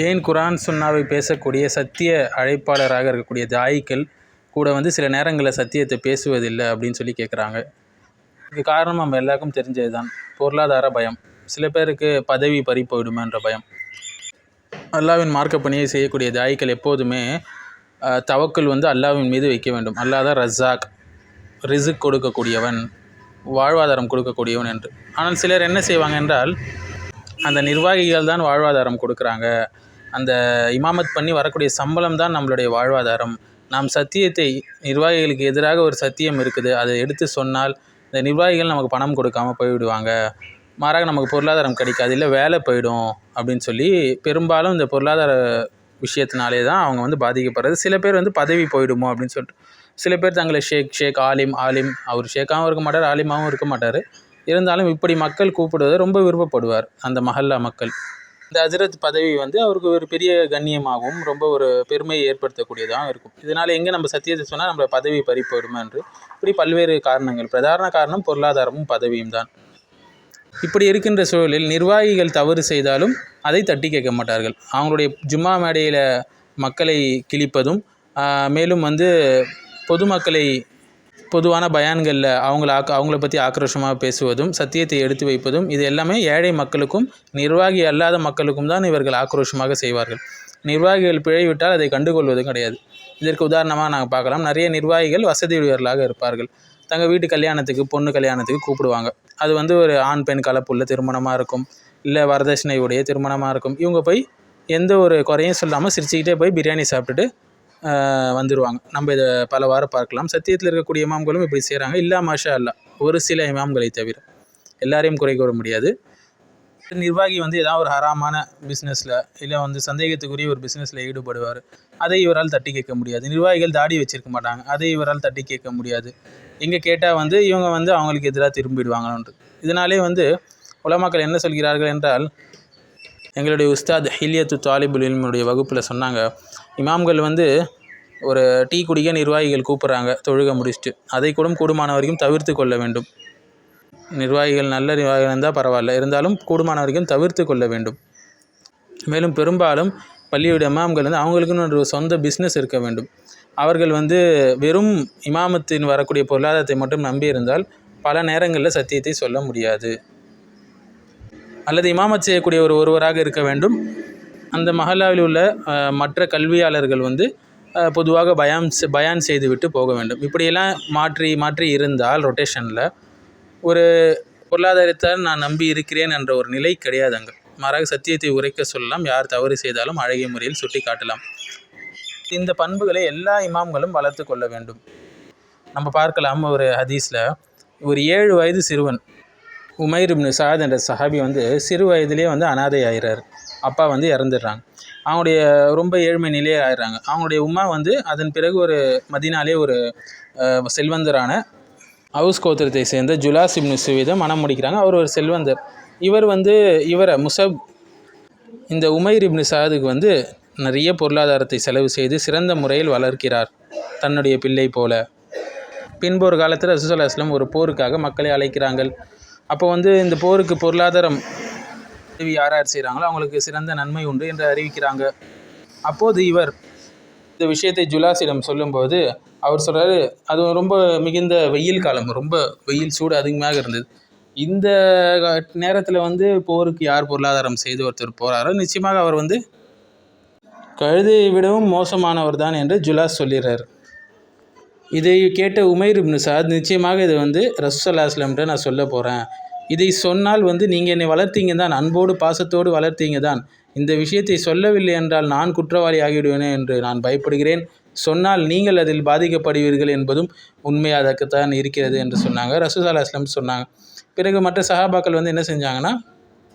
ஏன் குரான் சுன்னாவை பேசக்கூடிய சத்திய அழைப்பாளராக இருக்கக்கூடிய தாயிக்கள் கூட வந்து சில நேரங்களில் சத்தியத்தை பேசுவதில்லை அப்படின்னு சொல்லி கேட்குறாங்க. இதுக்கு காரணம் நம்ம எல்லாருக்கும் தெரிஞ்சது தான் பொருளாதார பயம். சில பேருக்கு பதவி பறி போயிடுமென்ற பயம். அல்லாவின் மார்க்க பணியை செய்யக்கூடிய தாயிக்கள் எப்போதுமே தவக்கல் வந்து அல்லாவின் மீது வைக்க வேண்டும். அல்லாஹ் ரஸாக் ரிசுக் கொடுக்கக்கூடியவன் வாழ்வாதாரம் கொடுக்கக்கூடியவன் என்று. ஆனால் சிலர் என்ன செய்வாங்க என்றால் அந்த நிர்வாகிகள் தான் வாழ்வாதாரம் கொடுக்குறாங்க. அந்த இமாமத் பண்ணி வரக்கூடிய சம்பளம் தான் நம்மளுடைய வாழ்வாதாரம். நாம் சத்தியத்தை நிர்வாகிகளுக்கு எதிராக ஒரு சத்தியம் இருக்குது. அதை எடுத்து சொன்னால் இந்த நிர்வாகிகள் நமக்கு பணம் கொடுக்காம போய்விடுவாங்க. மாறாக நமக்கு பொருளாதாரம் கிடைக்காது இல்லை வேலை போயிடும் அப்படின்னு சொல்லி பெரும்பாலும் இந்த பொருளாதார விஷயத்தினாலே தான் அவங்க வந்து பாதிக்கப்படுறது. சில பேர் வந்து பதவி போயிடுமோ அப்படின்னு சொல்லிட்டு சில பேர் தங்களை ஷேக் ஷேக் ஆலிம் ஆலிம் அவர் ஷேக்காகவும் இருக்க மாட்டார் ஆலிமாவும் இருக்க மாட்டார். இருந்தாலும் இப்படி மக்கள் கூப்பிடுவதை ரொம்ப விருப்பப்படுவார் அந்த மஹல்லா மக்கள். இந்த அஜரத் பதவி வந்து அவருக்கு ஒரு பெரிய கண்ணியமாகவும் ரொம்ப ஒரு பெருமையை ஏற்படுத்தக்கூடியதாக இருக்கும். இதனால் எங்கே நம்ம சத்தியத்தை சொன்னால் நம்மளை பதவி பறி போயிடுமா என்று. இப்படி பல்வேறு காரணங்கள் பிரதான காரணம் பொருளாதாரமும் பதவியும் தான். இப்படி இருக்கின்ற சூழலில் நிர்வாகிகள் தவறு செய்தாலும் அதை தட்டி கேட்க மாட்டார்கள். அவங்களுடைய ஜும்மா மேடையில் மக்களை கிழிப்பதும் மேலும் வந்து பொதுமக்களை பொதுவான பயான்களில் அவங்கள ஆக்க அவங்கள பற்றி ஆக்ரோஷமாக பேசுவதும் சத்தியத்தை எடுத்து வைப்பதும் இது எல்லாமே ஏழை மக்களுக்கும் நிர்வாகி அல்லாத மக்களுக்கும் தான் இவர்கள் ஆக்ரோஷமாக செய்வார்கள். நிர்வாகிகள் பிழைவிட்டால் அதை கண்டுகொள்வதும் கிடையாது. இதற்கு உதாரணமாக நாங்கள் பார்க்கலாம். நிறைய நிர்வாகிகள் வசதியுடையவர்களாக இருப்பார்கள். தங்கள் வீட்டு கல்யாணத்துக்கு பொண்ணு கல்யாணத்துக்கு கூப்பிடுவாங்க. அது வந்து ஒரு ஆண் பெண் கலப்புள்ள திருமணமாக இருக்கும். இல்லை வரதட்சணையுடைய திருமணமாக இருக்கும். இவங்க போய் எந்த ஒரு குறையும் சொல்லாமல் சிரிச்சுக்கிட்டே போய் பிரியாணி சாப்பிட்டுட்டு வந்துடுவாங்க நம்ம இதை பல வாரம் பார்க்கலாம். சத்தியத்தில் இருக்கக்கூடிய இமாம்களும் இப்படி செய்கிறாங்க இல்லா மாஷா அல்லா ஒரு சில இமாம்களை தவிர எல்லாரையும் குறை கூற முடியாது. நிர்வாகி வந்து ஏதாவது ஒரு ஹராமான பிஸ்னஸில் இல்லை வந்து சந்தேகத்துக்குரிய ஒரு பிஸ்னஸில் ஈடுபடுவார். அதை இவரால் தட்டி கேட்க முடியாது. நிர்வாகிகள் தாடி வச்சிருக்க மாட்டாங்க. அதை இவரால் தட்டி கேட்க முடியாது. எங்கே கேட்டால் வந்து இவங்க வந்து அவங்களுக்கு எதிராக திரும்பிடுவாங்கன்ட்டு இதனாலே வந்து உலமாக்கள் என்ன சொல்கிறார்கள் என்றால் எங்களுடைய உஸ்தாத் ஹில்யத்து தாலிபுல் இல்முடைய வகுப்பில் சொன்னாங்க இமாம்கள் வந்து ஒரு டீ குடிக்க நிர்வாகிகள் கூப்பிட்றாங்க தொழுக முடிச்சுட்டு. அதை கூட கூடுமான வரைக்கும் தவிர்த்து கொள்ள வேண்டும். நிர்வாகிகள் நல்ல நிர்வாகிகள் இருந்தால் பரவாயில்ல இருந்தாலும் கூடுமான வரைக்கும் தவிர்த்து கொள்ள வேண்டும். மேலும் பெரும்பாலும் பள்ளியுடைய இமாம்கள் வந்து அவங்களுக்குன்னு ஒரு சொந்த பிஸ்னஸ் இருக்க வேண்டும். அவர்கள் வந்து வெறும் இமாமத்தின் வரக்கூடிய பொருளாதாரத்தை மட்டும் நம்பி இருந்தால் பல நேரங்களில் சத்தியத்தை சொல்ல முடியாது. அல்லது இமாமத் செய்யக்கூடிய ஒரு ஒருவராக இருக்க வேண்டும். அந்த மஹல்லாவில் உள்ள மற்ற கல்வியாளர்கள் வந்து பொதுவாக பயான் செ- பயான் செய்துவிட்டு போக வேண்டும். இப்படியெல்லாம் மாற்றி மாற்றி இருந்தால் ரொட்டேஷனில் ஒரு பொருளாதாரத்தை நான் நம்பி இருக்கிறேன் என்ற ஒரு நிலை கிடையாது அங்கே. மாறாக சத்தியத்தை உரைக்க சொல்லலாம். யார் தவறு செய்தாலும் அழகிய முறையில் சுட்டி காட்டலாம் இந்த பண்புகளை எல்லா இமாம்களும் வளர்த்து கொள்ள வேண்டும். நம்ம பார்க்கலாம் ஒரு ஹதீஸில் ஒரு ஏழு வயது சிறுவன் உமைர் இப்னு சாத் என்ற சஹாபி வந்து சிறு வயதிலே வந்து அனாதை ஆகிறார் அப்பா வந்து இறந்துடுறாங்க. அவங்களுடைய ரொம்ப ஏழ்மை நிலையே ஆயிடுறாங்க. அவங்களுடைய உம்மா வந்து அதன் பிறகு ஒரு மதினாலே ஒரு செல்வந்தரான ஹவுஸ் கோத்திரத்தை சேர்ந்த ஜுலாஸ் இப்னு சுவிதை மனம் முடிக்கிறாங்க. அவர் ஒரு செல்வந்தர். இவர் வந்து இவரை முசப் இந்த உமைர் இப்னு சாதுக்கு வந்து நிறைய பொருளாதாரத்தை செலவு செய்து சிறந்த முறையில் வளர்க்கிறார். தன்னுடைய பிள்ளை போல. பின்பு ஒரு காலத்தில் ரசூலுல்லாஹி அஸ்லம் ஒரு போருக்காக மக்களை அழைக்கிறாங்கள் அப்போ வந்து இந்த போருக்கு பொருளாதாரம் உதவி யார் யார் செய்கிறாங்களோ அவங்களுக்கு சிறந்த நன்மை உண்டு என்று அறிவிக்கிறாங்க. அப்போது இவர் இந்த விஷயத்தை ஜுலாஸிடம் சொல்லும்போது அவர் சொல்கிறாரு அது ரொம்ப மிகுந்த வெயில் காலம் ரொம்ப வெயில் சூடு அதிகமாக இருந்தது. இந்த நேரத்தில் வந்து போருக்கு யார் பொருளாதாரம் செய்து ஒருத்தர் போகிறாரோ நிச்சயமாக அவர் வந்து கழுதையை விடவும் மோசமானவர் தான் என்று ஜுலாஸ் சொல்லிடுறார் இதை கேட்ட உமைர் இப்னு சாத் நிச்சயமாக இது வந்து ரசூல்லா அஸ்லம்கிட்ட நான் சொல்ல போகிறேன் இதை சொன்னால் வந்து நீங்கள் என்னை வளர்த்தீங்க தான் அன்போடு பாசத்தோடு வளர்த்தீங்க தான். இந்த விஷயத்தை சொல்லவில்லை என்றால் நான் குற்றவாளி ஆகிவிடுவேனே என்று நான் பயப்படுகிறேன். சொன்னால் நீங்கள் அதில் பாதிக்கப்படுவீர்கள் என்பதும் உண்மையாகத்தான் இருக்கிறது என்று சொன்னாங்க. ரசூல்லா அஸ்லம் சொன்னாங்க. பிறகு மற்ற சஹாபாக்கள் வந்து என்ன செஞ்சாங்கன்னா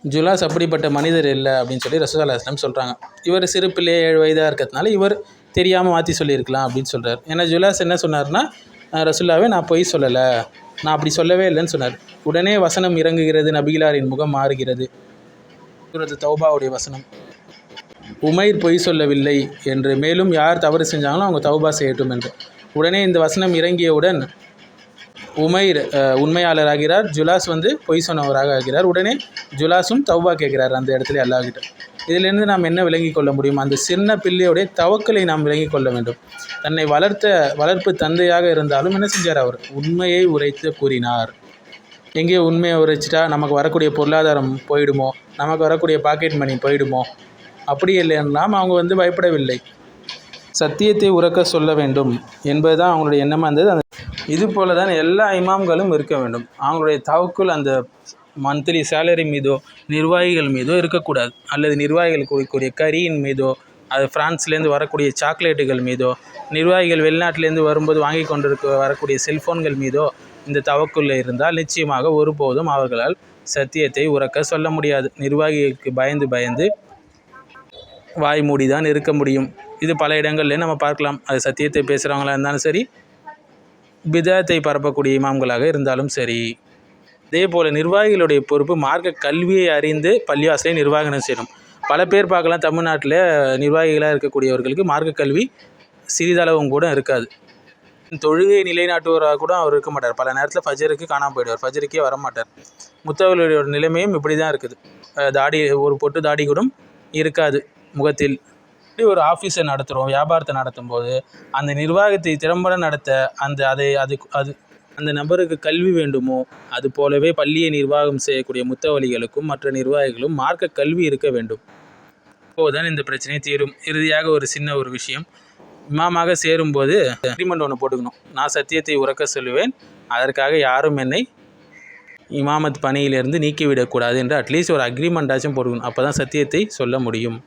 ஜுலாஸ் அப்படிப்பட்ட மனிதர் இல்லை அப்படின்னு சொல்லி ரசூல்லா அஸ்லம் சொல்கிறாங்க இவர் சிறு ஏழு வயதாக இருக்கிறதுனால இவர் தெரியாமல் மாற்றி சொல்லியிருக்கலாம் அப்படின்னு சொல்கிறார் ஏன்னா ஜுலாஸ் என்ன சொன்னார்னா ரசுல்லாவே நான் பொய் சொல்லலை. நான் அப்படி சொல்லவே இல்லைன்னு சொன்னார். உடனே வசனம் இறங்குகிறது நபிகளாரின் முகம் மாறுகிறது. தௌபாவுடைய வசனம். உமைர் பொய் சொல்லவில்லை என்று மேலும் யார் தவறு செஞ்சாங்களோ அவங்க தௌபா செய்யட்டும் என்று. உடனே இந்த வசனம் இறங்கியவுடன் உமைர் உண்மையாளராகிறார். ஜுலாஸ் வந்து பொய் சொன்னவராக ஆகிறார். உடனே ஜுலாஸும் தௌபா கேட்கிறார் அந்த இடத்துல அல்லாஹ்கிட்ட. இதிலிருந்து நாம் என்ன விளங்கிக் கொள்ள முடியும்? அந்த சின்ன பிள்ளையுடைய தவக்கலை நாம் விளங்கிக் கொள்ள வேண்டும். தன்னை வளர்த்த வளர்ப்பு தந்தையாக இருந்தாலும் என்ன செஞ்சார் அவர்? உண்மையை உரைத்து கூறினார். எங்கேயோ உண்மையை உரைச்சிட்டா? நமக்கு வரக்கூடிய பொருளாதாரம் போயிடுமோ? நமக்கு வரக்கூடிய பாக்கெட் மணி போயிடுமோ? அப்படி இல்லைன்னா அவங்க வந்து பயப்படவில்லை. சத்தியத்தை உறக்க சொல்ல வேண்டும் என்பது தான் அவங்களுடைய எண்ணமாக இருந்தது. அந்த இது போல தான் எல்லா இமாம்களும் இருக்க வேண்டும். அவங்களுடைய தவக்குள் அந்த மந்த்லி சேலரி மீதோ நிர்வாகிகள் மீதோ இருக்கக்கூடாது. அல்லது நிர்வாகிகள் கொடுக்கக்கூடிய கறியின் மீதோ அது ஃப்ரான்ஸ்லேருந்து வரக்கூடிய சாக்லேட்டுகள் மீதோ நிர்வாகிகள் வெளிநாட்டிலேருந்து வரும்போது வாங்கி கொண்டிருக்க வரக்கூடிய செல்ஃபோன்கள் மீதோ இந்த தவக்குள்ள இருந்தால் நிச்சயமாக ஒருபோதும் அவர்களால் சத்தியத்தை உறக்க சொல்ல முடியாது. நிர்வாகிகளுக்கு பயந்து பயந்து வாய் மூடி தான் இருக்க முடியும். இது பல இடங்கள்லேயே நம்ம பார்க்கலாம். அது சத்தியத்தை பேசுகிறவங்களா இருந்தாலும் சரி பிதத்தை பரப்பக்கூடிய இமாம்களாக இருந்தாலும் சரி. இதே போல் நிர்வாகிகளுடைய பொறுப்பு மார்க்க கல்வியை அறிந்து பள்ளிவாசலை நிர்வாகனம் செய்யணும். பல பேர் பார்க்கலாம் தமிழ்நாட்டில் நிர்வாகிகளாக இருக்கக்கூடியவர்களுக்கு மார்க்க கல்வி சிறிதளவும் கூட இருக்காது. தொழுகை நிலைநாட்டுவராக கூட அவர் இருக்க மாட்டார். பல நேரத்தில் ஃபஜருக்கு காணாமல் போயிடுவார். ஃபஜருக்கே வர மாட்டார் முத்தவர்களுடைய நிலைமையும் இப்படி தான் இருக்குது தாடி ஒரு பொட்டு தாடி கூட இருக்காது முகத்தில். இப்படி ஒரு ஆஃபீஸை நடத்துகிறோம் வியாபாரத்தை நடத்தும் போது அந்த நிர்வாகத்தை திறம்பட நடத்த அந்த அதை அது அது அந்த நபருக்கு கல்வி வேண்டுமோ? அது போலவே பள்ளியை நிர்வாகம் செய்யக்கூடிய முத்தவழிகளுக்கும் மற்ற நிர்வாகிகளும் மார்க்க கல்வி இருக்க வேண்டும். அப்போதுதான் இந்த பிரச்சனை தீரும். இறுதியாக ஒரு சின்ன ஒரு விஷயம். இமாமாக சேரும்போது அக்ரிமெண்ட் ஒன்று போட்டுக்கணும். நான் சத்தியத்தை உறக்க சொல்லுவேன். அதற்காக யாரும் என்னை இமாமத் பணியிலிருந்து நீக்கிவிடக்கூடாது என்று அட்லீஸ்ட் ஒரு அக்ரிமெண்ட்டாச்சும் போட்டுக்கணும். அப்போ தான் சத்தியத்தை சொல்ல முடியும்.